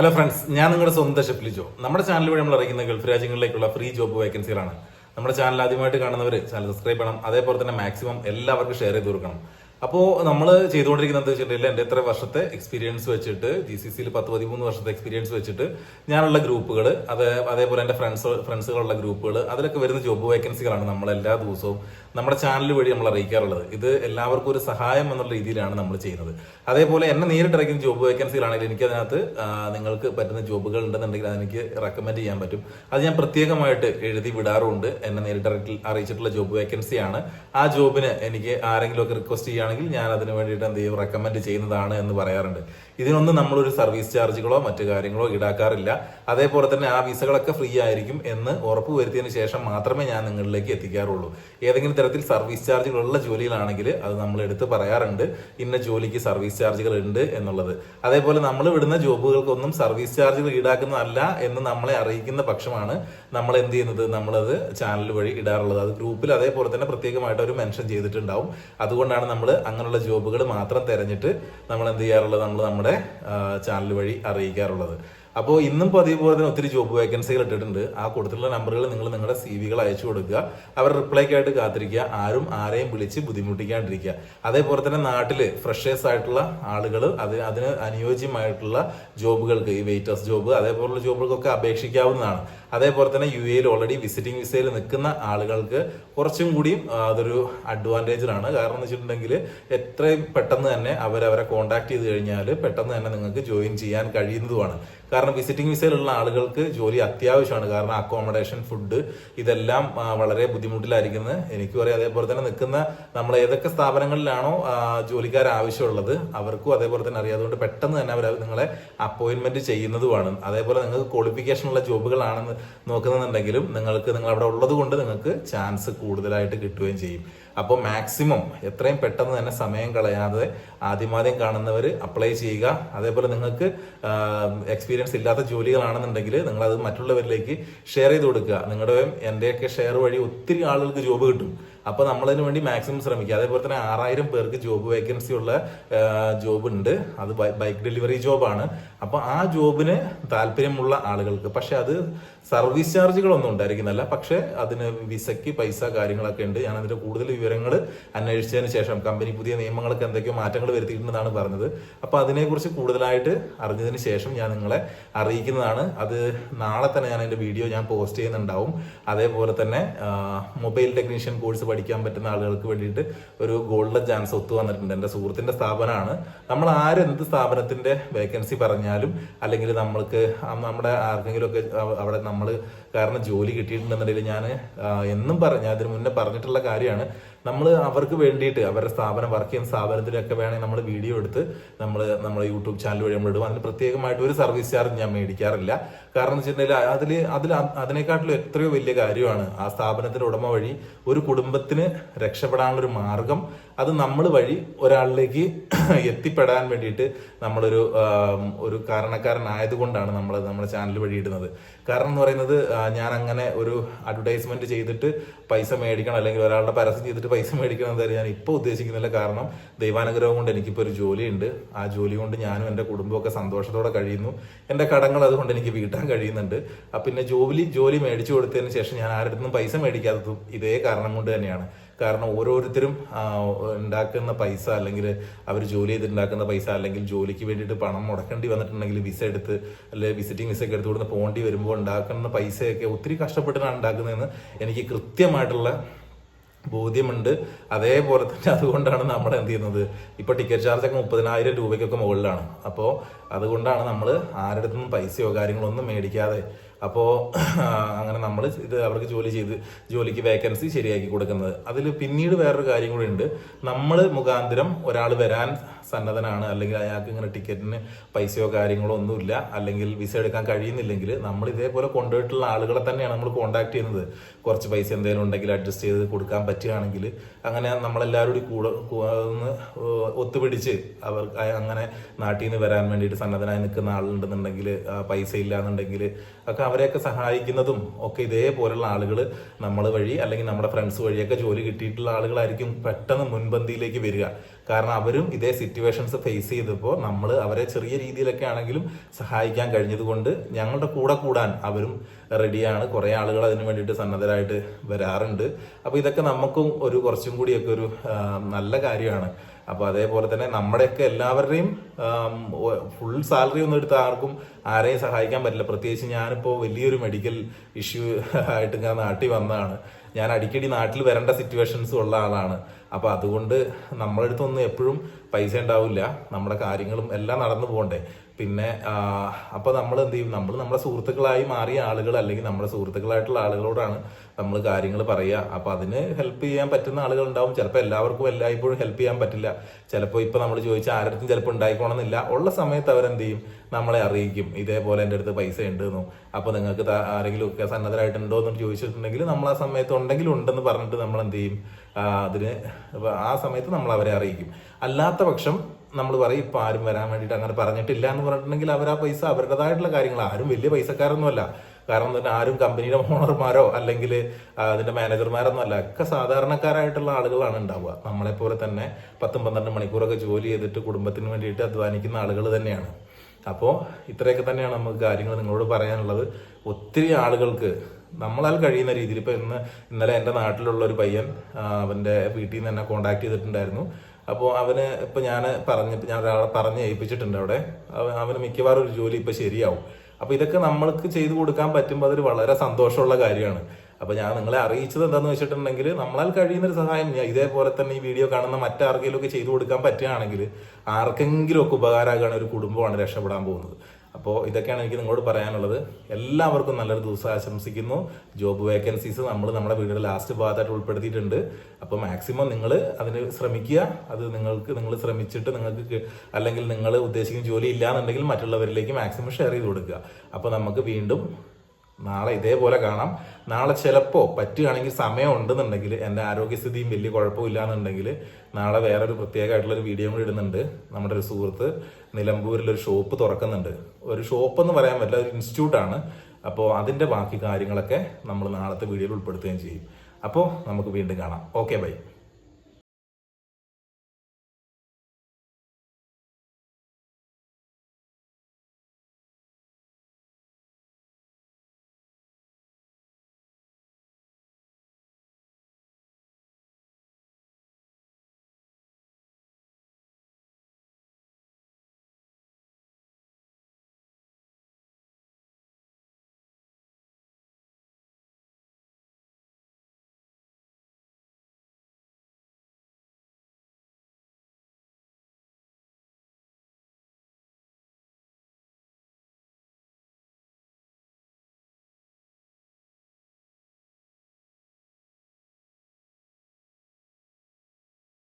Hello friends ഞാൻ നിങ്ങളുടെ സ്വന്തം ഷെഫ്ലി ജോ നമ്മുടെ ചാനൽ വഴി നമ്മൾ ഇറങ്ങുന്ന ഗൾഫ് രാജ്യങ്ങളിലേക്കുള്ള ഫ്രീ ജോബ് വേക്കൻസികളാണ് നമ്മുടെ ചാനൽ ആദ്യമായിട്ട് കാണുന്നവർ ചാനൽ സബ്സ്ക്രൈബ് ചെയ്യണം. അതേപോലെ തന്നെ മാക്സിമം എല്ലാവർക്കും ഷെയർ ചെയ്ത് കൊടുക്കണം. അപ്പോൾ നമ്മൾ ചെയ്തുകൊണ്ടിരിക്കുന്നത് എന്താ വെച്ചിട്ടുണ്ടെങ്കിൽ എന്റെ എത്ര വർഷത്തെ എക്സ്പീരിയൻസ് വെച്ചിട്ട് ജി സി സിയിൽ പത്ത് പതിമൂന്ന് വർഷത്തെ എക്സ്പീരിയൻസ് വെച്ചിട്ട് ഞാനുള്ള ഗ്രൂപ്പുകൾ അത് അതേപോലെ എന്റെ ഫ്രണ്ട്സ് ഫ്രണ്ട്സുകളുള്ള ഗ്രൂപ്പുകൾ അതിലൊക്കെ വരുന്ന ജോബ് വേക്കൻസികളാണ് നമ്മൾ എല്ലാ ദിവസവും നമ്മുടെ ചാനൽ വഴി നമ്മൾ അറിയിക്കാറുള്ളത്. ഇത് എല്ലാവർക്കും ഒരു സഹായം എന്നുള്ള രീതിയിലാണ് നമ്മൾ ചെയ്യുന്നത്. അതേപോലെ എന്നെ നേരിട്ട് ഇറക്കുന്ന ജോബ് വേക്കൻസികളാണെങ്കിൽ എനിക്ക് അതിനകത്ത് നിങ്ങൾക്ക് പറ്റുന്ന ജോബുകൾ ഉണ്ടെന്നുണ്ടെങ്കിൽ അതെനിക്ക് റെക്കമെൻഡ് ചെയ്യാൻ പറ്റും. അത് ഞാൻ പ്രത്യേകമായിട്ട് എഴുതി വിടാറുണ്ട്. എന്നെ നേരിട്ട് അറിയി- അറിയിച്ചിട്ടുള്ള ജോബ് വേക്കൻസിയാണ് ആ ജോബിന് എനിക്ക് ആരെങ്കിലും ഒക്കെ റിക്വസ്റ്റ് ചെയ്യുകയാണെങ്കിൽ ഞാൻ അതിന് വേണ്ടിയിട്ട് എന്ത് ചെയ്യും? റെക്കമെൻഡ് ചെയ്യുന്നതാണ് എന്ന് പറയാറുണ്ട്. ഇതിനൊന്നും നമ്മളൊരു സർവീസ് ചാർജുകളോ മറ്റു കാര്യങ്ങളോ ഈടാക്കാറില്ല. അതേപോലെ തന്നെ ആ വിസകളൊക്കെ ഫ്രീ ആയിരിക്കും എന്ന് ഉറപ്പ് വരുത്തിയതിന് ശേഷം മാത്രമേ ഞാൻ നിങ്ങളിലേക്ക് എത്തിക്കാറുള്ളൂ. ഏതെങ്കിലും തരത്തിൽ സർവീസ് ചാർജുകളുള്ള ജോലിയിലാണെങ്കിൽ അത് നമ്മൾ എടുത്ത് പറയാറുണ്ട്. ഇന്ന ജോലിക്ക് സർവീസ് ചാർജുകൾ ഉണ്ട് എന്നുള്ളത്. അതേപോലെ നമ്മൾ വിടുന്ന ജോബുകൾക്കൊന്നും സർവീസ് ചാർജുകൾ ഈടാക്കുന്നതല്ല എന്ന് നമ്മളെ അറിയിക്കുന്ന പക്ഷമാണ് നമ്മൾ എന്ത് ചെയ്യുന്നത്? നമ്മളത് ചാനൽ വഴി ഇടാറുള്ളത്. അത് ഗ്രൂപ്പിൽ അതേപോലെ തന്നെ പ്രത്യേകമായിട്ട് അവർ മെൻഷൻ ചെയ്തിട്ടുണ്ടാവും. അതുകൊണ്ടാണ് നമ്മൾ അങ്ങനെയുള്ള ജോബുകൾ മാത്രം തിരഞ്ഞിട്ട് നമ്മൾ എന്ത് ചെയ്യാറുള്ളത്? നമ്മൾ നമ്മുടെ ചാനൽ വഴി അറിയിക്കാറുള്ളത്. അപ്പോൾ ഇന്നും പതിവ് തന്നെ ഒത്തിരി ജോബ് വേക്കൻസികൾ ഇട്ടിട്ടുണ്ട്. ആ കൊടുത്തിട്ടുള്ള നമ്പറുകൾ നിങ്ങൾ നിങ്ങളുടെ സി വികൾ അയച്ചു കൊടുക്കുക. അവർ റിപ്ലൈക്കായിട്ട് കാത്തിരിക്കുക. ആരും ആരെയും വിളിച്ച് ബുദ്ധിമുട്ടിക്കാണ്ടിരിക്കുക. അതേപോലെ തന്നെ നാട്ടിൽ ഫ്രഷേഴ്സ് ആയിട്ടുള്ള ആളുകൾ അത് അതിന് അനുയോജ്യമായിട്ടുള്ള ജോബുകൾക്ക് ഈ വെയിറ്റേഴ്സ് ജോബ് അതേപോലുള്ള ജോബുകൾക്കൊക്കെ അപേക്ഷിക്കാവുന്നതാണ്. അതേപോലെ തന്നെ യു എയിൽ ഓൾറെഡി വിസിറ്റിംഗ് വിസയിൽ നിൽക്കുന്ന ആളുകൾക്ക് കുറച്ചും കൂടിയും അതൊരു അഡ്വാന്റേജിലാണ് കാരണം എന്ന് വെച്ചിട്ടുണ്ടെങ്കിൽ എത്രയും പെട്ടെന്ന് തന്നെ അവരവരെ കോൺടാക്ട് ചെയ്ത് കഴിഞ്ഞാൽ പെട്ടെന്ന് തന്നെ നിങ്ങൾക്ക് ജോയിൻ ചെയ്യാൻ കഴിയുന്നതുമാണ്. കാരണം വിസിറ്റിംഗ് വിസയിലുള്ള ആളുകൾക്ക് ജോലി അത്യാവശ്യമാണ്. കാരണം അക്കോമഡേഷൻ ഫുഡ് ഇതെല്ലാം വളരെ ബുദ്ധിമുട്ടിലായിരിക്കുന്നത് എനിക്ക് പറയാം അതേപോലെ തന്നെ നിൽക്കുന്ന നമ്മൾ ഏതൊക്കെ സ്ഥാപനങ്ങളിലാണോ ജോലിക്കാർ ആവശ്യമുള്ളത് അവർക്കും അതേപോലെ തന്നെ അറിയാതുകൊണ്ട് പെട്ടെന്ന് തന്നെ അവർ നിങ്ങളെ അപ്പോയിന്റ്മെന്റ് ചെയ്യുന്നതുമാണ്. അതേപോലെ നിങ്ങൾക്ക് ക്വാളിഫിക്കേഷൻ ഉള്ള ജോബുകളാണെന്ന് നോക്കുന്നുണ്ടെങ്കിലും നിങ്ങൾക്ക് നിങ്ങൾ അവിടെ ഉള്ളത് കൊണ്ട് നിങ്ങൾക്ക് ചാൻസ് കൂടുതലായിട്ട് കിട്ടുകയും ചെയ്യും. അപ്പോൾ മാക്സിമം എത്രയും പെട്ടെന്ന് തന്നെ സമയം കളയാതെ ആദ്യമാദ്യം കാണുന്നവർ അപ്ലൈ ചെയ്യുക. അതേപോലെ നിങ്ങൾക്ക് എക്സ്പീരിയൻസ് ഇല്ലാത്ത ജോലികളാണെന്നുണ്ടെങ്കിൽ നിങ്ങൾ അത് മറ്റുള്ളവരിലേക്ക് ഷെയർ ചെയ്ത് കൊടുക്കുക. നിങ്ങളുടെയും എന്റെയൊക്കെ ഷെയർ വഴി ഒത്തിരി ആളുകൾക്ക് ജോബ് കിട്ടും. അപ്പോൾ നമ്മളതിന് വേണ്ടി മാക്സിമം ശ്രമിക്കുക. അതേപോലെ തന്നെ ആറായിരം പേർക്ക് ജോബ് വേക്കൻസി ഉള്ള ജോബ് ഉണ്ട്. അത് ബൈക്ക് ഡെലിവറി ജോബാണ് അപ്പോൾ ആ ജോബിന് താല്പര്യമുള്ള ആളുകൾക്ക് പക്ഷെ അത് സർവീസ് ചാർജുകളൊന്നും ഉണ്ടായിരിക്കുന്നില്ല. പക്ഷെ അതിന് വിസയ്ക്ക് പൈസ കാര്യങ്ങളൊക്കെ ഉണ്ട്. ഞാൻ അതിന്റെ കൂടുതൽ വിവരങ്ങൾ അന്വേഷിച്ചതിന് ശേഷം കമ്പനി പുതിയ നിയമങ്ങളൊക്കെ എന്തൊക്കെയോ മാറ്റങ്ങൾ വരുത്തിയിട്ടുണ്ടെന്നാണ് പറഞ്ഞത്. അപ്പോൾ അതിനെക്കുറിച്ച് കൂടുതലായിട്ട് അറിഞ്ഞതിന് ശേഷം ഞാൻ നിങ്ങളെ അറിയിക്കുന്നതാണ്. അത് നാളെ തന്നെ ഞാൻ എന്റെ വീഡിയോ ഞാൻ പോസ്റ്റ് ചെയ്യുന്നുണ്ടാവും. അതേപോലെ തന്നെ മൊബൈൽ ടെക്നീഷ്യൻ കോഴ്സ് പഠിക്കാൻ പറ്റുന്ന ആളുകൾക്ക് വേണ്ടിയിട്ട് ഒരു ഗോൾഡൻ ചാൻസ് ഒത്തു വന്നിട്ടുണ്ട്. എന്റെ സുഹൃത്തിന്റെ സ്ഥാപനമാണ്. നമ്മൾ ആരെന്ത് സ്ഥാപനത്തിന്റെ വേക്കൻസി പറഞ്ഞാലും അല്ലെങ്കിൽ നമ്മൾക്ക് നമ്മുടെ ആർക്കെങ്കിലും ഒക്കെ അവിടെ നമ്മൾ കാരണം ജോലി കിട്ടിയിട്ടുണ്ടെന്നുണ്ടെങ്കിൽ ഞാൻ എന്നും പറഞ്ഞ അതിന് മുന്നേ പറഞ്ഞിട്ടുള്ള കാര്യമാണ്. നമ്മൾ അവർക്ക് വേണ്ടിയിട്ട് അവരുടെ സ്ഥാപനം വർക്ക് ചെയ്യുന്ന സ്ഥാപനത്തിലൊക്കെ വേണമെങ്കിൽ നമ്മൾ വീഡിയോ എടുത്ത് നമ്മൾ നമ്മുടെ യൂട്യൂബ് ചാനൽ വഴി നമ്മൾ ഇടും. അതിന് പ്രത്യേകമായിട്ട് ഒരു സർവീസ് ചാർജ് ഞാൻ മേടിക്കാറില്ല. കാരണം എന്ന് വെച്ചിട്ടുണ്ടെങ്കിൽ അതിൽ അതിൽ അതിനേക്കാട്ടിലും എത്രയോ വലിയ കാര്യമാണ് ആ സ്ഥാപനത്തിന്റെ ഉടമ വഴി ഒരു കുടുംബത്തിന് രക്ഷപ്പെടാനുള്ള ഒരു മാർഗം. അത് നമ്മൾ വഴി ഒരാളിലേക്ക് എത്തിപ്പെടാൻ വേണ്ടിയിട്ട് നമ്മളൊരു ഒരു കാരണക്കാരനായതുകൊണ്ടാണ് നമ്മൾ നമ്മുടെ ചാനൽ വഴി ഇടുന്നത്. കാരണം എന്ന് പറയുന്നത് ഞാൻ അങ്ങനെ ഒരു അഡ്വർടൈസ്മെന്റ് ചെയ്തിട്ട് പൈസ മേടിക്കണം അല്ലെങ്കിൽ ഒരാളുടെ പരസ്യം ചെയ്തിട്ട് പൈസ മേടിക്കണം എന്തായാലും ഞാൻ ഇപ്പോൾ ഉദ്ദേശിക്കുന്നില്ല കാരണം ദൈവാനുഗ്രഹം കൊണ്ട് എനിക്കിപ്പോൾ ഒരു ജോലിയുണ്ട്. ആ ജോലി കൊണ്ട് ഞാനും എന്റെ കുടുംബമൊക്കെ സന്തോഷത്തോടെ കഴിയുന്നു. എന്റെ കടങ്ങൾ അതുകൊണ്ട് എനിക്ക് വീട്ടാൻ കഴിയുന്നുണ്ട്. പിന്നെ ജോലി ജോലി മേടിച്ചു കൊടുത്തതിന് ശേഷം ഞാൻ ആരുടെ നിന്നും പൈസ മേടിക്കാത്തതും ഇതേ കാരണം കൊണ്ട് തന്നെയാണ്. കാരണം ഓരോരുത്തരും ഉണ്ടാക്കുന്ന പൈസ അല്ലെങ്കിൽ അവർ ജോലി ചെയ്തുണ്ടാക്കുന്ന പൈസ അല്ലെങ്കിൽ ജോലിക്ക് വേണ്ടിയിട്ട് പണം മുടക്കേണ്ടി വന്നിട്ടുണ്ടെങ്കിൽ വിസ എടുത്ത് അല്ലെങ്കിൽ വിസിറ്റിംഗ് വിസ ഒക്കെ എടുത്ത് കൊടുത്ത് പോകേണ്ടി വരുമ്പോൾ ഉണ്ടാക്കുന്ന പൈസയൊക്കെ ഒത്തിരി കഷ്ടപ്പെട്ടിട്ടാണ് ഉണ്ടാക്കുന്നതെന്ന് എനിക്ക് കൃത്യമായിട്ടുള്ള ബോധ്യമുണ്ട്. അതേപോലെ തന്നെ അതുകൊണ്ടാണ് നമ്മൾ എന്ത് ചെയ്യുന്നത്? ഇപ്പൊ ടിക്കറ്റ് ചാർജ് ഒക്കെ മുപ്പതിനായിരം രൂപയ്ക്കൊക്കെ മുകളിലാണ്. അപ്പോൾ അതുകൊണ്ടാണ് നമ്മൾ ആരുടെ അടുത്തൊന്നും പൈസയോ കാര്യങ്ങളോ ഒന്നും മേടിക്കാതെ അപ്പോൾ അങ്ങനെ നമ്മൾ ഇത് അവർക്ക് ജോലി ചെയ്ത് ജോലിക്ക് വേക്കൻസി ശരിയാക്കി കൊടുക്കുന്നത്. അതിൽ പിന്നീട് വേറൊരു കാര്യം കൂടി ഉണ്ട്. നമ്മൾ മുഖാന്തരം ഒരാൾ വരാൻ സന്നദ്ധനാണ് അല്ലെങ്കിൽ അയാൾക്ക് ഇങ്ങനെ ടിക്കറ്റിന് പൈസയോ കാര്യങ്ങളോ ഒന്നുമില്ല അല്ലെങ്കിൽ വിസ എടുക്കാൻ കഴിയുന്നില്ലെങ്കിൽ നമ്മൾ ഇതേപോലെ കൊണ്ടുപോയിട്ടുള്ള ആളുകളെ തന്നെയാണ് നമ്മൾ കോൺടാക്ട് ചെയ്യുന്നത്. കുറച്ച് പൈസ എന്തെങ്കിലും ഉണ്ടെങ്കിൽ അഡ്ജസ്റ്റ് ചെയ്ത് കൊടുക്കാൻ പറ്റുകയാണെങ്കിൽ അങ്ങനെ നമ്മളെല്ലാവരും കൂടി കൂടെ ഒത്തുപിടിച്ച് അവർ അങ്ങനെ നാട്ടിൽ നിന്ന് വരാൻ വേണ്ടിയിട്ട് സന്നദ്ധനായി നിൽക്കുന്ന ആളുണ്ടെന്നുണ്ടെങ്കിൽ പൈസ ഇല്ല എന്നുണ്ടെങ്കിൽ ഒക്കെ അവരെയൊക്കെ സഹായിക്കുന്നതും ഒക്കെ ഇതേപോലുള്ള ആളുകൾ നമ്മൾ വഴി അല്ലെങ്കിൽ നമ്മുടെ ഫ്രണ്ട്സ് വഴിയൊക്കെ ജോലി കിട്ടിയിട്ടുള്ള ആളുകളായിരിക്കും പെട്ടെന്ന് മുൻപന്തിയിലേക്ക് വരിക. കാരണം അവരും ഇതേ സിറ്റുവേഷൻസ് ഫേസ് ചെയ്തപ്പോൾ നമ്മൾ അവരെ ചെറിയ രീതിയിലൊക്കെ ആണെങ്കിലും സഹായിക്കാൻ കഴിഞ്ഞതുകൊണ്ട് ഞങ്ങളുടെ കൂടെ കൂടാൻ അവരും റെഡിയാണ് കുറേ ആളുകൾ അതിന് വേണ്ടിയിട്ട് സന്നദ്ധരായിട്ട് വരാറുണ്ട്. അപ്പോൾ ഇതൊക്കെ നമുക്കും ഒരു കുറച്ചും കൂടിയൊക്കെ ഒരു നല്ല കാര്യമാണ്. അപ്പോൾ അതേപോലെ തന്നെ നമ്മുടെയൊക്കെ എല്ലാവരുടെയും ഫുൾ സാലറി ഒന്നും എടുത്ത് ആർക്കും ആരെയും സഹായിക്കാൻ പറ്റില്ല. പ്രത്യേകിച്ച് ഞാനിപ്പോൾ വലിയൊരു മെഡിക്കൽ ഇഷ്യൂ ആയിട്ട് ഞാൻ നാട്ടിൽ വന്നതാണ്. ഞാൻ അടിക്കടി നാട്ടിൽ വരേണ്ട സിറ്റുവേഷൻസ് ഉള്ള ആളാണ്. അപ്പോൾ അതുകൊണ്ട് നമ്മളെടുത്തൊന്നും എപ്പോഴും പൈസ ഉണ്ടാവില്ല. നമ്മുടെ കാര്യങ്ങളും എല്ലാം നടന്നു പോകണ്ടേ. പിന്നെ അപ്പോൾ നമ്മൾ എന്ത് ചെയ്യും? നമ്മൾ നമ്മുടെ സുഹൃത്തുക്കളായി മാറിയ ആളുകൾ അല്ലെങ്കിൽ നമ്മുടെ സുഹൃത്തുക്കളായിട്ടുള്ള ആളുകളോടാണ് നമ്മൾ കാര്യങ്ങൾ പറയുക അപ്പോൾ അതിന് ഹെൽപ്പ് ചെയ്യാൻ പറ്റുന്ന ആളുകൾ ഉണ്ടാവും. ചിലപ്പോൾ എല്ലാവർക്കും എല്ലായ്പ്പോഴും ഹെൽപ്പ് ചെയ്യാൻ പറ്റില്ല. ചിലപ്പോൾ ഇപ്പോൾ നമ്മൾ ചോദിച്ചാൽ ആരുടെ ചിലപ്പോൾ ഉണ്ടായിക്കോണമെന്നില്ല ഉള്ള സമയത്ത് അവരെന്ത് ചെയ്യും? നമ്മളെ അറിയിക്കും. ഇതേപോലെ എന്റെ അടുത്ത് പൈസ ഉണ്ടെന്നു. അപ്പോൾ നിങ്ങൾക്ക് ആരെങ്കിലും ഒക്കെ സന്നദ്ധരായിട്ടുണ്ടോ എന്ന് ചോദിച്ചിട്ടുണ്ടെങ്കിൽ നമ്മൾ ആ സമയത്ത് ഉണ്ടെങ്കിൽ ഉണ്ടെന്ന് പറഞ്ഞിട്ട് നമ്മൾ എന്ത് ചെയ്യും അതിന് ആ സമയത്ത് നമ്മൾ അവരെ അറിയിക്കും. അല്ലാത്ത പക്ഷം നമ്മൾ പറയും ഇപ്പൊ ആരും വരാൻ വേണ്ടിയിട്ട് അങ്ങനെ പറഞ്ഞിട്ടില്ല എന്ന് പറഞ്ഞിട്ടുണ്ടെങ്കിൽ അവർ ആ പൈസ അവരുടേതായിട്ടുള്ള കാര്യങ്ങൾ ആരും വലിയ പൈസക്കാരൊന്നുമല്ല. കാരണം തന്നെ ആരും കമ്പനിയുടെ ഓണർമാരോ അല്ലെങ്കിൽ അതിന്റെ മാനേജർമാരൊന്നും അല്ല. ഒക്കെ സാധാരണക്കാരായിട്ടുള്ള ആളുകളാണ് ഉണ്ടാവുക. നമ്മളെപ്പോലെ തന്നെ പത്തും പന്ത്രണ്ട് മണിക്കൂറൊക്കെ ജോലി ചെയ്തിട്ട് കുടുംബത്തിന് വേണ്ടിയിട്ട് അധ്വാനിക്കുന്ന ആളുകൾ തന്നെയാണ്. അപ്പോൾ ഇത്രയൊക്കെ തന്നെയാണ് നമുക്ക് കാര്യങ്ങൾ നിങ്ങളോട് പറയാനുള്ളത്. ഒത്തിരി ആളുകൾക്ക് നമ്മളാൽ കഴിയുന്ന രീതിയിൽ ഇപ്പം ഇന്ന് ഇന്നലെ എന്റെ നാട്ടിലുള്ള ഒരു പയ്യൻ അവന്റെ വീട്ടിൽ നിന്ന് എന്നെ കോണ്ടാക്ട് ചെയ്തിട്ടുണ്ടായിരുന്നു. അപ്പോൾ അവന് ഇപ്പം ഞാൻ പറഞ്ഞ ഞാൻ ഒരാളെ പറഞ്ഞ് ഏൽപ്പിച്ചിട്ടുണ്ട് അവിടെ. അവ- അവന് മിക്കവാറും ഒരു ജോലി ഇപ്പം ശരിയാവും. അപ്പോൾ ഇതൊക്കെ നമ്മൾക്ക് ചെയ്തു കൊടുക്കാൻ പറ്റുമ്പോൾ അതൊരു വളരെ സന്തോഷമുള്ള കാര്യമാണ്. അപ്പോൾ ഞാൻ നിങ്ങളെ അറിയിച്ചത് എന്താണെന്ന് വെച്ചിട്ടുണ്ടെങ്കിൽ നമ്മളാൽ കഴിയുന്ന ഒരു സഹായം ഇതേപോലെ തന്നെ ഈ വീഡിയോ കാണുന്ന മറ്റാർക്കെങ്കിലും ഒക്കെ ചെയ്തു കൊടുക്കാൻ പറ്റുകയാണെങ്കിൽ ആർക്കെങ്കിലും ഒക്കെ ഉപകാരമാകാണ് ഒരു കുടുംബമാണ് രക്ഷപ്പെടാൻ പോകുന്നത്. അപ്പോൾ ഇതൊക്കെയാണ് എനിക്ക് നിങ്ങളോട് പറയാനുള്ളത്. എല്ലാവർക്കും നല്ലൊരു ദിവസം ആശംസിക്കുന്നു. ജോബ് വേക്കൻസീസ് നമ്മൾ നമ്മുടെ വീടിന്റെ ലാസ്റ്റ് ഭാഗത്തായിട്ട് ഉൾപ്പെടുത്തിയിട്ടുണ്ട്. അപ്പോൾ മാക്സിമം നിങ്ങൾ അതിന് ശ്രമിക്കുക. അത് നിങ്ങൾക്ക് നിങ്ങൾ ശ്രമിച്ചിട്ട് നിങ്ങൾക്ക് അല്ലെങ്കിൽ നിങ്ങൾ ഉദ്ദേശിക്കുന്ന ജോലി ഇല്ലാന്നുണ്ടെങ്കിൽ മറ്റുള്ളവരിലേക്ക് മാക്സിമം ഷെയർ ചെയ്ത് കൊടുക്കുക. അപ്പോൾ നമുക്ക് വീണ്ടും നാളെ ഇതേപോലെ കാണാം. നാളെ ചിലപ്പോൾ പറ്റുകയാണെങ്കിൽ സമയം ഉണ്ടെന്നുണ്ടെങ്കിൽ എന്റെ ആരോഗ്യസ്ഥിതിയും വലിയ കുഴപ്പമില്ല എന്നുണ്ടെങ്കിൽ നാളെ വേറൊരു ഒരു ഒരു വീഡിയോ കൂടി ഇടുന്നുണ്ട്. നമ്മുടെ ഒരു സുഹൃത്ത് നിലമ്പൂരിൽ ഒരു ഷോപ്പ് തുറക്കുന്നുണ്ട്. ഒരു ഷോപ്പ് എന്ന് പറയാൻ പറ്റില്ല ഒരു ഇൻസ്റ്റിറ്റ്യൂട്ടാണ് അപ്പോൾ അതിന്റെ ബാക്കി കാര്യങ്ങളൊക്കെ നമ്മൾ നാളത്തെ വീഡിയോയിൽ ഉൾപ്പെടുത്തുകയും ചെയ്യും. അപ്പോൾ നമുക്ക് വീണ്ടും കാണാം. Okay bye